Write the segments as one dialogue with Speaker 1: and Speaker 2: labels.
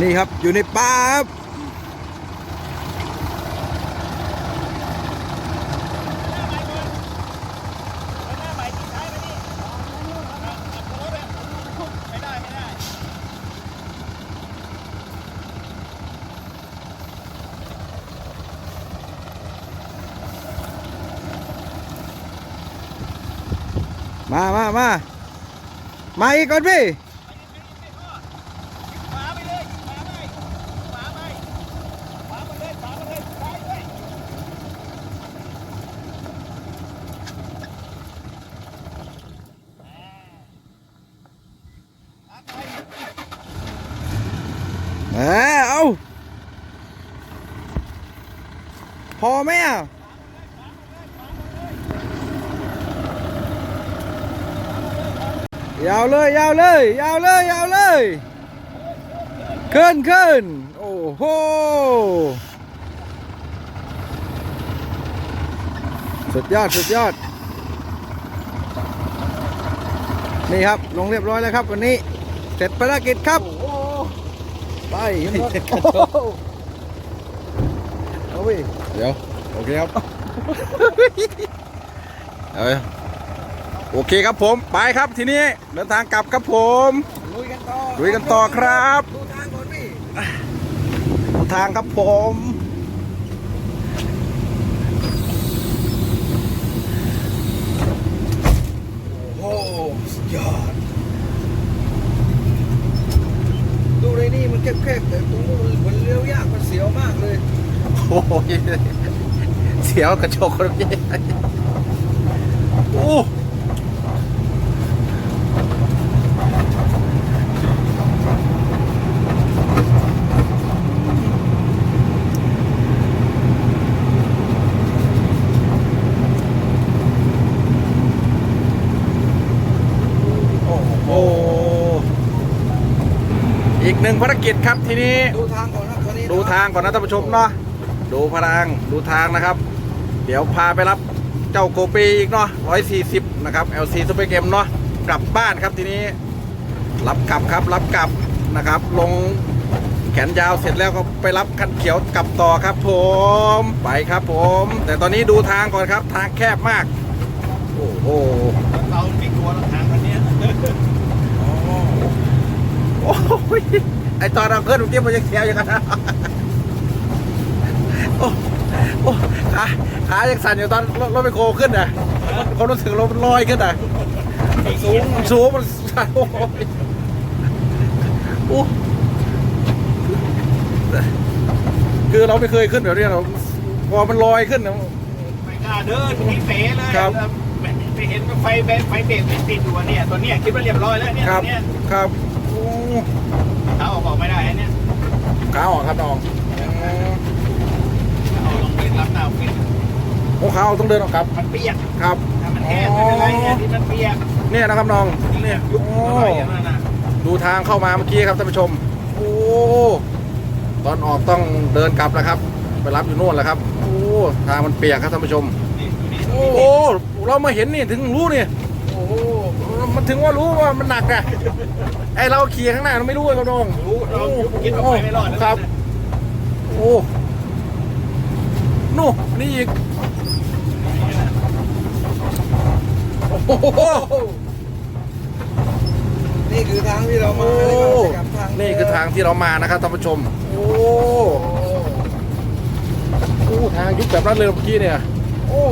Speaker 1: นี่ครับอยู่ในป่าครับมามามามาอีกก่อนพี่ เออเอาพอไหมอะยาวเลยยาวเลยยาวเลยยาวเลยขึ้นขึ้นโอ้โหสุดยอดสุดยอด นี่ครับลงเรียบร้อยแล้วครับวันนี้ เสร็จภารกิจครับ ไปขึ้นรถเอาไปเดี๋ยว โอเคครับ เอาไปโอเคครับผมไปครับทีนี้เดินทางกลับครับผม
Speaker 2: ลุยกันต่อ
Speaker 1: ลุยกันต่อครับ
Speaker 2: ดูทางก่อนพี่
Speaker 1: เดินทางครับผม
Speaker 2: โอ้โหสุดยอดดูในนี่มัน แคบๆแต่ตรงนู้นมันเลี้ยวยากมันเสียวมากเลย
Speaker 1: โอ้โหเสียวกระจกคนนี้โอ้โหอีกหนึ่งภารกิจ ครับทีนี้
Speaker 2: ดูทางก่อนครับตอนนี้
Speaker 1: ดูทางก่อนนะท่านผู้ชมเนาะดูพลังดูทางนะครับ เดี๋ยวพาไปรับเจ้าโกปีอีกเนาะ140 นะครับ LC Super Game เนาะกลับบ้านครับทีนี้ รับกลับครับรับกลับนะครับ ลงแขนยาวเสร็จแล้วก็ไปรับคันเขียวกลับต่อครับผมไปครับผม แต่ตอนนี้ดูทางก่อนครับทางแคบมาก โอ้โห
Speaker 3: เราไม่กลัวหรอกทางคันเนี้ย
Speaker 1: โอ้ย ไอตอนเราขึ้นเมื่อกี้มันยังแคบอย่างนั้นนะโอ้โอ้ขาขายังสั่นอยู่ตอนรถรถไปโคขึ้นอะความรู้สึกรถมันลอยขึ้นอะมันสูงมันสูงมันสั่นโอ้ยโอ้คือเราไม่เคยขึ้นแบบนี้เราพอมันลอยขึ้นนะ
Speaker 3: ไม่กล้าเดินที่เป๋เลย
Speaker 1: ครับ
Speaker 3: ไปเห็นไฟแบนไฟเบรกไม่ติดอยู่อะเนี่ยตัวเนี้ยคิดว่าเรียบร้อยแล้วเนี่ย
Speaker 1: ครั
Speaker 3: ตั
Speaker 1: บ
Speaker 3: วเนี้ย
Speaker 1: ครับโอ้
Speaker 3: เขา ออกบอกไม่ได้อันเนี่ย
Speaker 1: ขาออกครับน้อง
Speaker 3: เอาลงไปรับหน้าฟิต
Speaker 1: โอ้ขาออกต้องเดินออกครับ
Speaker 3: มันเปียก
Speaker 1: ครับ
Speaker 3: ถ้ามันแห้งไม่เป็นไรเนี่ยที่มันเปียก
Speaker 1: เนี่ยนะครับน้อง
Speaker 3: เนี่ยยุบ
Speaker 1: โอ้
Speaker 3: เข้าไปอย่างนั้นน่ะ
Speaker 1: ดูทางเข้ามาเมื่อกี้ครับท่านผู้ชม โอ้ตอนออกต้องเดินกลับแล้วครับ ไปรับอยู่โน่นแล้วครับ โอ้ทางมันเปียกครับท่านผู้ชม
Speaker 3: นี่อยู่นี่
Speaker 1: โอ้เรามาเห็นนี่ถึงรู้นี่
Speaker 2: โอ้โห
Speaker 1: มันถึงว่ารู้ว่ามันหนักอะไอเราขี่ข้างหน้าเราไม่รู้เลยครับน้อง
Speaker 3: รู้เราคิดว่าไปไม่รอดนะครับ
Speaker 1: โอ้นู่นนี่อีกโอ้โห
Speaker 2: นี่คือทางที่เรามา
Speaker 1: โอ้
Speaker 2: แล้วก็จะกลับทาง
Speaker 1: นี่คือทางที่เรามานะครับท่านผู้ชมโอ้
Speaker 2: โอ้
Speaker 1: โอ้ทางยุบแบบนั้นเลยเมื่อกี้เนี่ย
Speaker 2: โอ้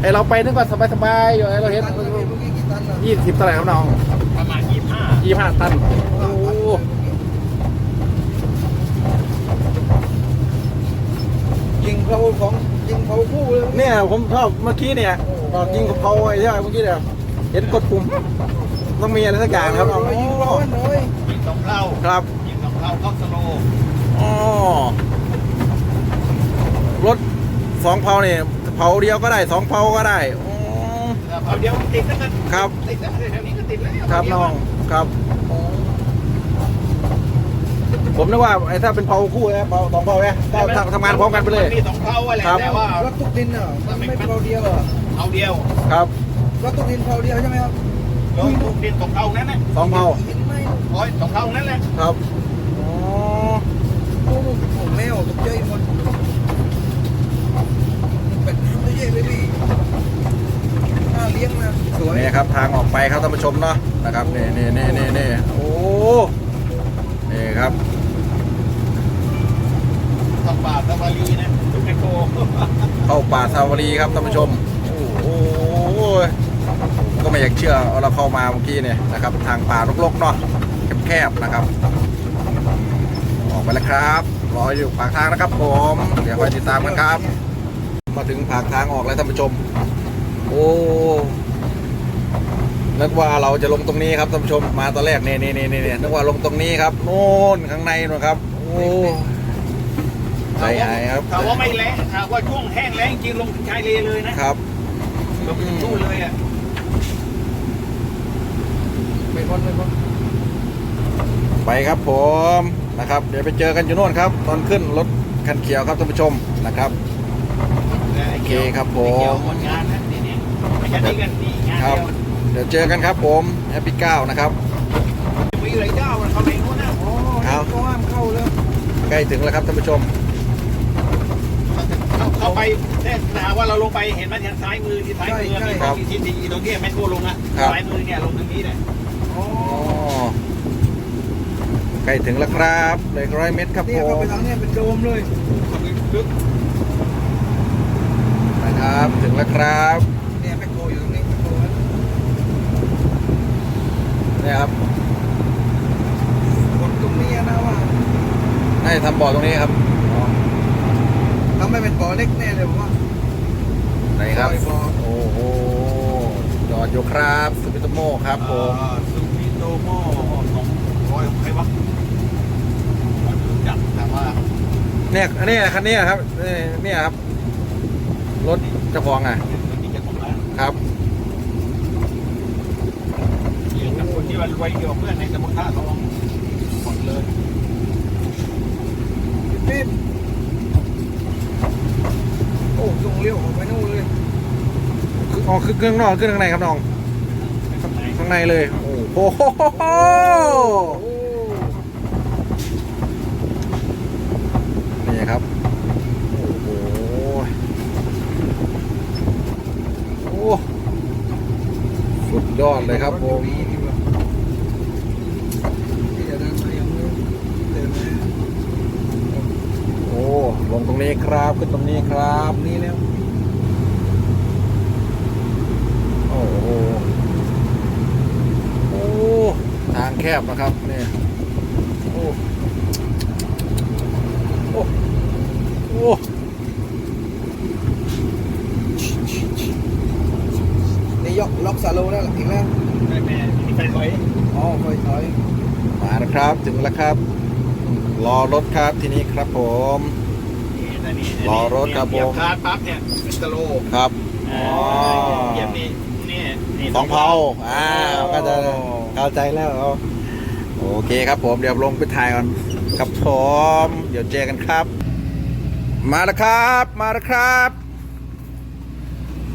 Speaker 1: ไอเราไปนึกว่าสบายๆอยู่ไอเราเห็น
Speaker 2: ตันนะพี่เมื่อกี้กี่ตันนะ
Speaker 1: ยี่สิบเท่าไหร่ครับน้อง
Speaker 3: ประมาณยี่สิบห้า
Speaker 1: ยี่ห้าตันโอ้
Speaker 2: ยิงเขาของยิงเขาคู่เลย
Speaker 1: เนี่ยผมชอบเมื่อกี้เนี่ยตอนยิงกับเขาไอ้ที่เมื่อกี้เนี่ยเห็นกดปุ่มต้องมีอะไรสักอย่างครับน้อง
Speaker 2: ยิงเขาหน่อย
Speaker 3: ยิงสองเท่า
Speaker 1: ครับ
Speaker 3: ยิงสองเท่าเข้าสโลว์
Speaker 1: อ๋อรถสองเผาเนี่ยเผาเดียวก็ได้สองเผาก็ได้อ๋อ
Speaker 3: เอาเดียวมันติดแล้วกัน
Speaker 1: ครับ
Speaker 3: ติดแล้วแถวนี้ก็ติดแล้ว
Speaker 1: ครับน้องครับอ๋อผมนึกว่าไอ้ถ้าเป็นเผาคู่นะเผาสองเผาเนี่ยก็ทำทำงานพร้อมกันไปเลย
Speaker 3: มีสองเท่าอะไร
Speaker 1: ครับ
Speaker 3: แต่ว่าร
Speaker 2: ถตุกดินอะมันไม่เผาเดียวอะ
Speaker 3: เอาเดียว
Speaker 1: ครับ
Speaker 2: รถตุกดินเผาเดียวใช่ไหมครับ
Speaker 3: ลงทุกดินสองเท่านั้นแหละ
Speaker 1: สองเผา
Speaker 2: เห็นไหม
Speaker 3: โอ้ยสองเท่านั้นแหละ
Speaker 1: ครับอ๋อ
Speaker 2: แมวตกใจหมดเป็นน้ำเยอะเลยพี่น่าเลี้ยงนะสวย
Speaker 1: นี่ ครับทางออกไปครับท่านผู้ชมเนาะนะครับนี่นี่นี่นี่นี่โอ้นี่ครับ
Speaker 3: ตบปากตะวาลีนะทุกแมคโคร
Speaker 1: เข้าป่าซาวารีครับท่านผู้ชมโอ้โหก็ไม่อยากเชื่อเอาเราเข้ามาเมื่อกี้เนี่ยนะครับ ทางป่ารกๆเนาะแคบๆนะครับ ออกไปแล้วครับรออยู่ปากทางนะครับผมเดี๋ยวคอยติดตามกันครับ มาถึงปากทางออกแล้วท่านผู้ชม โอ้ นึกว่าเราจะลงตรงนี้ครับท่านผู้ชมมาตอนแรกนี่นี่นี่นี่นึกว่าลงตรงนี้ครับโน่นข้างในนู่นครับ โอ้ใจหายครับ
Speaker 3: ถามว่าไม่แรงถามว่าช่วงแห้งแล้งจริงลงถึงชายเลเลยนะครับลงถึงนู่นเลยอะ
Speaker 2: ไม่พ้นไม่พ้น
Speaker 1: ไปครับผมนะครับ เดี๋ยวไปเจอกันอยู่โน่นครับ ตอนขึ้นรถคันเขียวครับท่านผู้ชมนะครับโอเคครับผม
Speaker 3: ไอ้เกี่ยวหมดงานนะนี่นี่ไม่ใช่นี่กันนี่งาน
Speaker 1: ครับ
Speaker 3: เดียว
Speaker 1: เดี๋ยวเจอกันครับผมแฮปปี้เก้านะครับ
Speaker 3: มีอะไรเจ้ามันเขาไหนนู้นนะ
Speaker 2: โอ้
Speaker 1: เอา
Speaker 2: ก็ห้ามเข้าแล้ว
Speaker 1: ใกล้ถึงแล้วครับท่านผู้ชม
Speaker 3: เขาเขาไปแต่ถามว่าเราลงไปเห็นไหมทางซ้ายมือที่ซ้ายมือมี
Speaker 1: ครับ
Speaker 3: ที่ที่ที่ตรงนี้แมคโครลงอะ
Speaker 1: ครับ
Speaker 3: ซ้ายมือเนี่ยลงตรงนี้เนี่ย
Speaker 2: อ๋อ
Speaker 1: อ๋อใกล้ถึงแล้วครับเหลยร้อยเมตรครับ
Speaker 2: เนี่
Speaker 1: ผ
Speaker 2: ยเข้ามไปทางเนี้ยเป็นโดมเลย
Speaker 3: ลึก
Speaker 1: นะครับ ถึงแล้วครับ
Speaker 2: เนี่ยแมคโครอยู่ตรงนี้แมคโครนะ
Speaker 1: เนี่ยครับ
Speaker 2: กดตรงนี้นะว่า
Speaker 1: น่าจะทำ บ่อตรงนี้ครับอ๋อ
Speaker 2: ทำให้เป็นบ่อเล็กแน่เลยผมว่า
Speaker 1: ไหนครับ
Speaker 2: ซอยบ่อ
Speaker 1: โอ้โหจอดอยู่ครับสุพิโตโมครับผม
Speaker 3: อ่าซูมิโตโม่สองร้อยใครวะจับแต่ว่า
Speaker 1: เนี่ยอันนี้คันนี้ครับนี่เนี่ยครับ รถเจ้าของอะ
Speaker 3: คนที่จะของร้าน
Speaker 1: ครับ
Speaker 3: เกี่ยวกับคนที่ว่ารวยเกี่ยวกับเพื่อนในสมุทรท่าทองหมดเลย
Speaker 2: ปิ๊บโอ้ตรงเลี้ยวออกไปนู่นเลย
Speaker 1: คืออ๋อคือเครื่องนอกขึ้นข้างในครับน้อง
Speaker 3: ข้างใน
Speaker 1: เลย โอ้โหนี่ครับ โอ้โหโอ้สุดยอดเลยครับผม
Speaker 2: ที่จะเดินไปยังไม่เดินมา
Speaker 1: โอ้ ลง ตรงนี้ครับ ขึ้นตรงนี้ครับ
Speaker 2: นี่แล้ว
Speaker 1: โอ้โหโอ้ทางแคบนะครับเนี่ยโอ้โอ้โอ้
Speaker 2: นี่ยกล็อกซาโลแล้วอีกแล้ว
Speaker 3: แม่แม่มีไฟถอย
Speaker 2: อ๋อไฟถอย
Speaker 1: มาแล้วครับ ถึงแล้วครับรอรถครับที่นี่ครับผม
Speaker 3: นี่แต่นี่
Speaker 1: รอรถครับผม
Speaker 3: เหยียบคาร์ดปั๊บเนี่ยเป็นสโลว์
Speaker 1: ครับ
Speaker 3: อ่าเหยียบนี่นี่นี่
Speaker 1: สองเผาอ่าก็จะเข้าใจแล้วเราโอเคครับผมเดี๋ยวลงไปถ่ายก่อนครับผมเดี๋ยวเจอกันครับ มาแล้วครับ มาแล้วครับ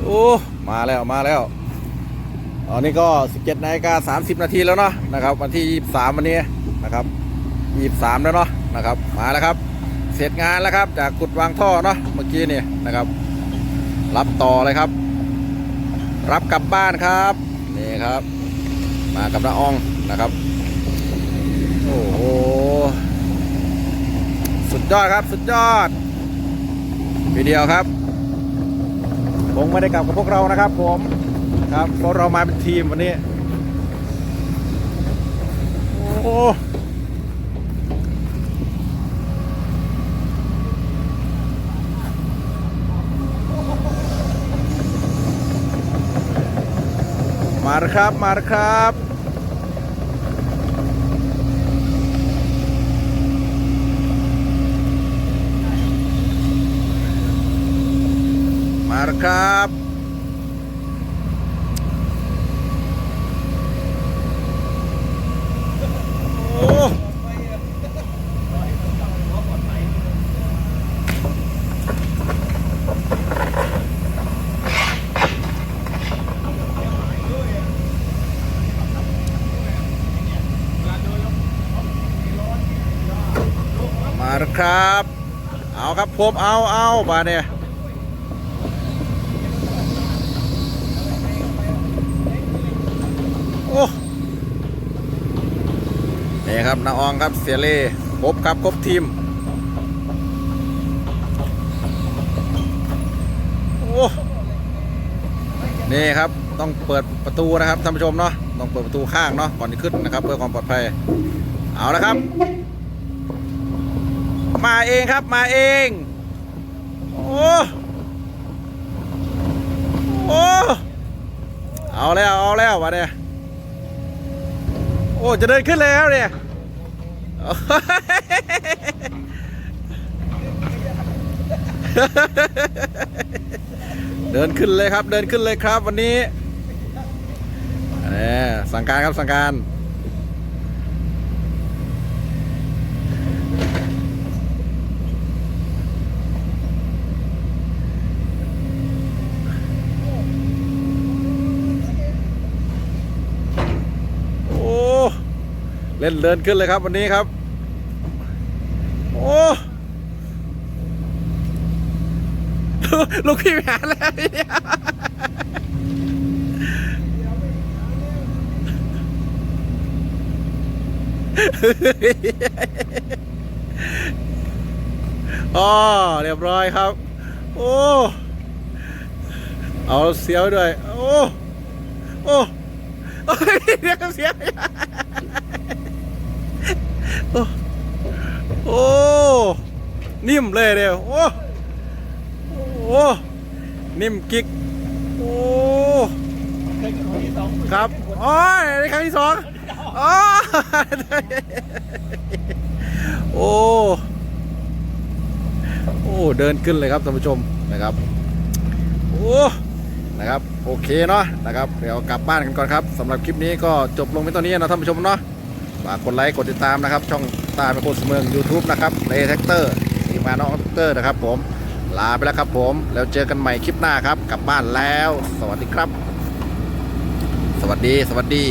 Speaker 1: โอ้มาแล้วมาแล้วอันนี้ก็ 17นาฬิกา30 นาทีแล้วเนาะนะครับ วันที่ 23 วันนี้นะครับ 23 แล้วเนาะนะครับ มาแล้วครับ เสร็จงานแล้วครับ จากกุดวางท่อเนาะเมื่อกี้นี่นะครับ รับต่อเลยครับ รับกลับบ้านครับนี่ครับ มากับน้าอองนะครับ โอ้โหสุดยอดครับสุดยอดวิดีโอครับคงไม่ได้กลับกับพวกเรานะครับ ผมครับเพราะเรามาเป็นทีมวันนี้ โอ้มาแล้วครับมาแล้วครับมาแล้วครับโอ้มาแล้ว ครับ เอาครับผมเอาเอาบาเนี่ยโอ้นี่ครับนาอองครับเสียเล่ครบครับครบทีมโอ้นี่ครับต้องเปิดประตูนะครับท่านผู้ชมเนาะต้องเปิดประตูข้างเนาะก่อนที่ขึ้นนะครับ เพื่อความปลอดภัย เอาละครับ มาเองครับมาเอง โอ้ โอ้ เอาแล้วเอาแล้ววะเนี่ย โอ้ จะเดินขึ้นแล้วเนี่ย เดินขึ้นเลยครับ เดินขึ้นเลยครับวันนี้นี่สั่งการครับสั่งการ โอ้ เล่นเดินขึ้นเลยครับวันนี้ครับ โอ้ลูกพี่ไปหาแล้วอ๋อเรียบร้อยครับ โอ้ เอาเสียวด้วย โอ้ โอ้โอ้ยเรียกเสียว โอ้โอ้ นิ่มเลยเดียวโอ้โอ้นิ่มกิ๊ก โอ้ครับโอ้ยในครั้งที่สองอ๋อโอ้โอ้เดินขึ้นเลยครับท่านผู้ชมนะครับโอ้นะครับโอเคเนาะนะครับเดี๋ยวกลับบ้านกันก่อนครับสำหรับคลิปนี้ก็จบลงเพียงเท่านี้นะท่านผู้ชมเนาะากกดไลค์กดติดตามนะครับ ช่องตาเป็นคนเสมือง YouTube นะครับเลแท็กเตอร์ทีมงานน้องแท็กเตอร์นะครับ ผมลาไปแล้วครับผม แล้วเจอกันใหม่คลิปหน้าครับ กลับบ้านแล้ว สวัสดีครับ สวัสดีสวัสดี